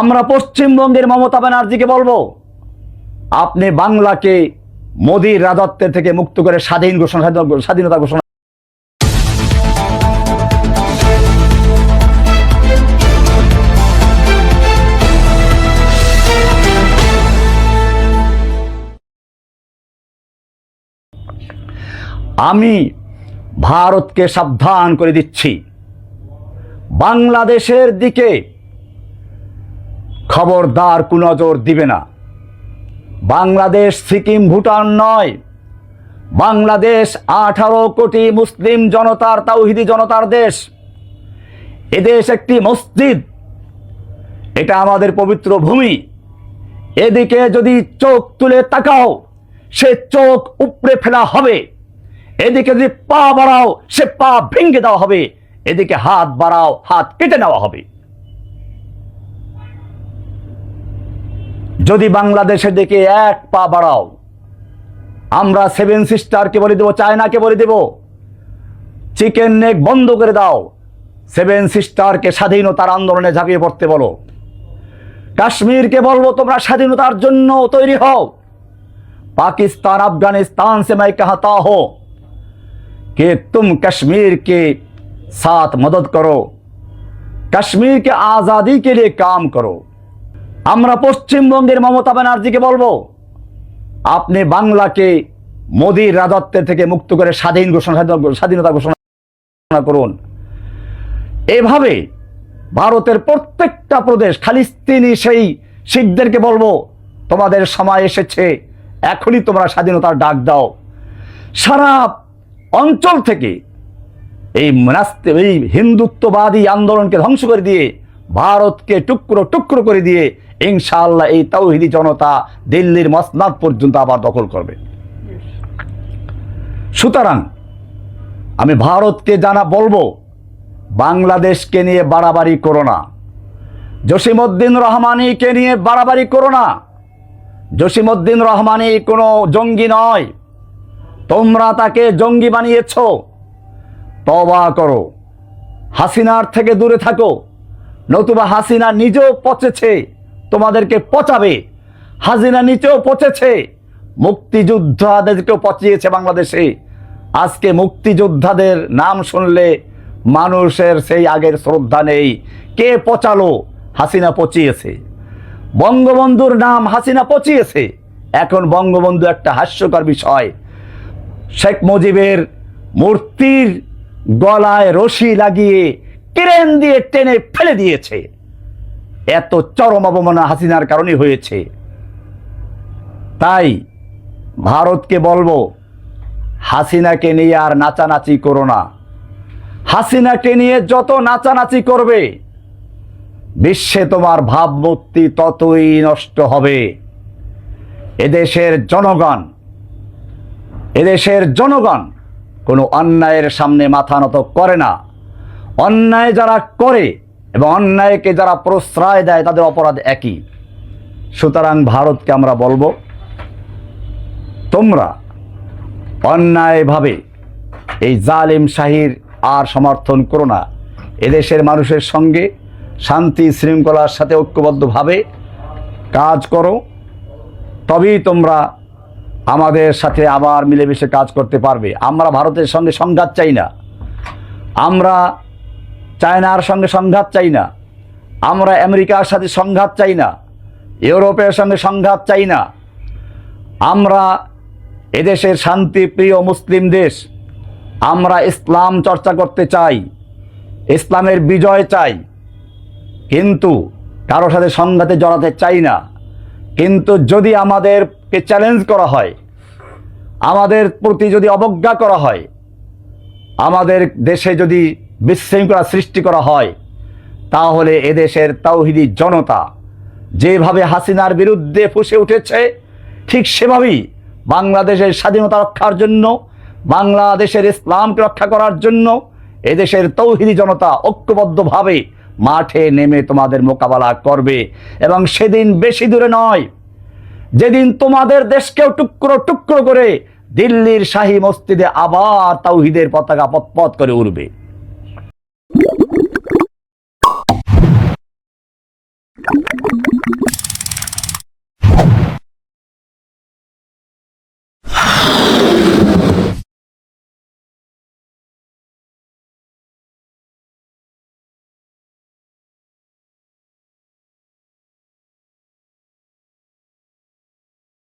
আমরা পশ্চিমবঙ্গের মমতা ব্যানার্জিকে বলব, আপনি বাংলাকে মোদীর রাজত্বের থেকে মুক্ত করে স্বাধীন ঘোষণা, স্বাধীনতা ঘোষণা আমি ভারতকে সাবধান করে দিচ্ছি। বাংলাদেশের দিকে খবরদার কুনজর দিবে না। বাংলাদেশ, সিকিম, ভুটান নয়। বাংলাদেশ, আঠারো কোটি মুসলিম জনতার তাওহিদি জনতার দেশ। এদেশ একটি মসজিদ। এটা আমাদের পবিত্র ভূমি। এদিকে যদি চোখ তুলে তাকাও, সে চোখ উপড়ে ফেলা হবে। এদিকে যদি পা বাড়াও, সে পা ভেঙে দেওয়া হবে। এদিকে হাত বাড়াও, হাত কেটে নেওয়া হবে। যদি বাংলাদেশের দিকে এক পা বাড়াও আমরা সেভেন সিস্টারকে বলে দেবো চায়নাকে বলে দেব চিকেন নেক বন্ধ করে দাও সেভেন সিস্টারকে স্বাধীনতার আন্দোলনে ঝাঁপিয়ে পড়তে বলো কাশ্মীরকে বলবো তোমরা স্বাধীনতার জন্য তৈরি হও पाकिस्तान अफगानिस्तान से मैं कहता हूं कि तुम कश्मीर के साथ मदद करो कश्मीर के आज़ादी के लिए काम करो আমরা পশ্চিমবঙ্গের মমতা ব্যানার্জিকে বলব, আপনি বাংলাকে মোদীর রাজত্বের থেকে মুক্ত করে স্বাধীন ঘোষণা, স্বাধীনতা ঘোষণা করুন। এভাবে ভারতের প্রত্যেকটা প্রদেশ খালিস্তিনি সেই শিখদেরকে বলব, তোমাদের সময় এসেছে, এখনই তোমরা স্বাধীনতার ডাক দাও। সারা অঞ্চল থেকে এই এই হিন্দুত্ববাদী আন্দোলনকে ধ্বংস করে দিয়ে ভারতকে টুকরো টুকরো করে দিয়ে ইনশাআল্লাহ এই তাওহিদি জনতা দিল্লির মসনাদ পর্যন্ত আবার দখল করবে। সুতরাং আমি ভারতকে জানা বলব, বাংলাদেশকে নিয়ে বাড়াবাড়ি করো না। জসিমউদ্দিন রহমানিকে নিয়ে বাড়াবাড়ি করো না। জসিমউদ্দিন রহমানি কোনো জঙ্গি নয়। তোমরা তাকে জঙ্গি বানিয়েছ। তবা করো। হাসিনার থেকে দূরে থাকো। নতুবা হাসিনা নিজেও পচেছে, তোমাদেরকে পচাবে। হাসিনা নিচেও পচেছে, মুক্তিযোদ্ধাদেরকেও পচিয়েছে বাংলাদেশে। আজকে মুক্তিযোদ্ধাদের নাম শুনলে মানুষের সেই আগের শ্রদ্ধা নেই। কে পচালো? হাসিনা পচিয়েছে। বঙ্গবন্ধুর নাম হাসিনা পচিয়েছে। এখন বঙ্গবন্ধু একটা হাস্যকর বিষয়। শেখ মুজিবের মূর্তির গলায় রশি লাগিয়ে ক্রেন দিয়ে টেনে ফেলে দিয়েছে। এত চরম অবমাননা হাসিনার কারণে হয়েছে। তাই ভারতকে বলব, হাসিনাকে নিয়ে আর নাচানাচি করো না। হাসিনাকে নিয়ে যত নাচানাচি করবে, বিশ্বে তোমার ভাবমূর্তি ততই নষ্ট হবে। এদেশের জনগণ এদেশের জনগণ কোনো অন্যায়ের সামনে মাথা নত করে না। অন্যায় যারা করে এবং অন্যায়কে যারা প্রশ্রয় দেয়, তাদের অপরাধ একই। সুতরাং ভারতকে আমরা বলব, তোমরা অন্যায়ভাবে এই জালিম শাহির আর সমর্থন করো না। এদেশের মানুষের সঙ্গে শান্তি শৃঙ্খলার সাথে ঐক্যবদ্ধভাবে কাজ করো। তবেই তোমরা আমাদের সাথে আবার মিলেমিশে কাজ করতে পারবে। আমরা ভারতের সঙ্গে সংঘাত চাই না। আমরা চায়নার সঙ্গে সংঘাত চাই না। আমরা আমেরিকার সাথে সংঘাত চাই না। ইউরোপের সঙ্গে সংঘাত চাই না। আমরা এদেশের শান্তিপ্রিয় মুসলিম দেশ। আমরা ইসলাম চর্চা করতে চাই। ইসলামের বিজয় চাই। কিন্তু কারও সাথে সংঘাতে জড়াতে চাই না। কিন্তু যদি আমাদেরকে চ্যালেঞ্জ করা হয়, আমাদের প্রতি যদি অবজ্ঞা করা হয়, আমাদের দেশে যদি বিশৃঙ্খলা সৃষ্টি করা হয়, তাহলে এদেশের তাওহিদি জনতা যেভাবে হাসিনার বিরুদ্ধে ফুসে উঠেছে, ঠিক সেভাবেই বাংলাদেশের স্বাধীনতা রক্ষার জন্য, বাংলাদেশের ইসলামকে রক্ষা করার জন্য এদেশের তৌহিদি জনতা ঐক্যবদ্ধভাবে মাঠে নেমে তোমাদের মোকাবেলা করবে। এবং সেদিন বেশি দূরে নয়, যেদিন তোমাদের দেশকেও টুকরো টুকরো করে দিল্লির শাহী মসজিদে আবার তাওহিদের পতাকা পথ করে উঠবে